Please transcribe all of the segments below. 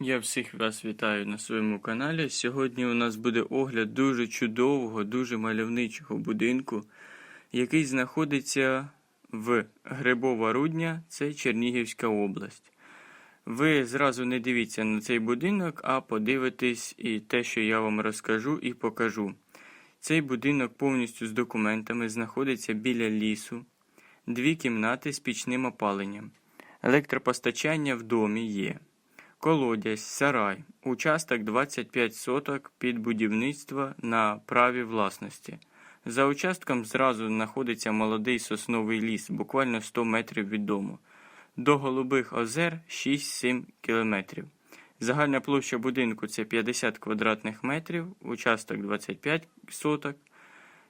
Я всіх вас вітаю на своєму каналі. Сьогодні у нас буде огляд дуже чудового, дуже мальовничого будинку, який знаходиться в Грибова Рудня, це Чернігівська область. Ви зразу не дивіться на цей будинок, а подивитесь і те, що я вам розкажу і покажу. Цей будинок повністю з документами знаходиться біля лісу, дві кімнати з пічним опаленням. Електропостачання в домі є. Колодязь, сарай, участок 25 соток під будівництво на праві власності. За участком зразу знаходиться молодий сосновий ліс, буквально 100 метрів від дому. До Голубих озер 6-7 кілометрів. Загальна площа будинку це 50 квадратних метрів, участок 25 соток.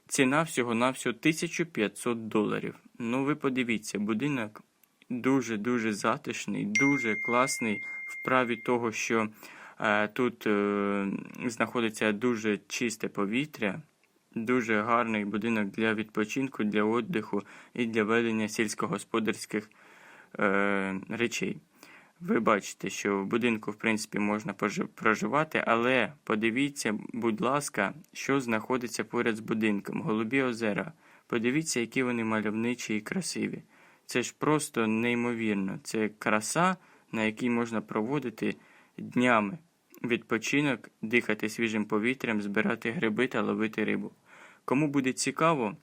Ціна всього-навсього 1500 доларів. Ну ви подивіться, будинок дуже-дуже затишний, дуже класний в праві того, що е, тут е, знаходиться дуже чисте повітря, дуже гарний будинок для відпочинку, для віддиху і для ведення сільськогосподарських е, речей. Ви бачите, що в будинку, в принципі, можна проживати, але подивіться, будь ласка, що знаходиться поряд з будинком. Голубі озера. Подивіться, які вони мальовничі і красиві. Це ж просто неймовірно. Це краса, на якій можна проводити днями відпочинок, дихати свіжим повітрям, збирати гриби та ловити рибу. Кому буде цікаво,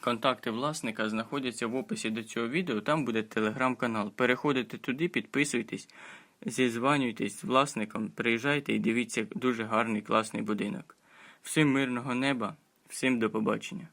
контакти власника знаходяться в описі до цього відео. Там буде телеграм-канал. Переходите туди, підписуйтесь, зізванюйтесь з власником, приїжджайте і дивіться дуже гарний класний будинок. Всім мирного неба, всім до побачення.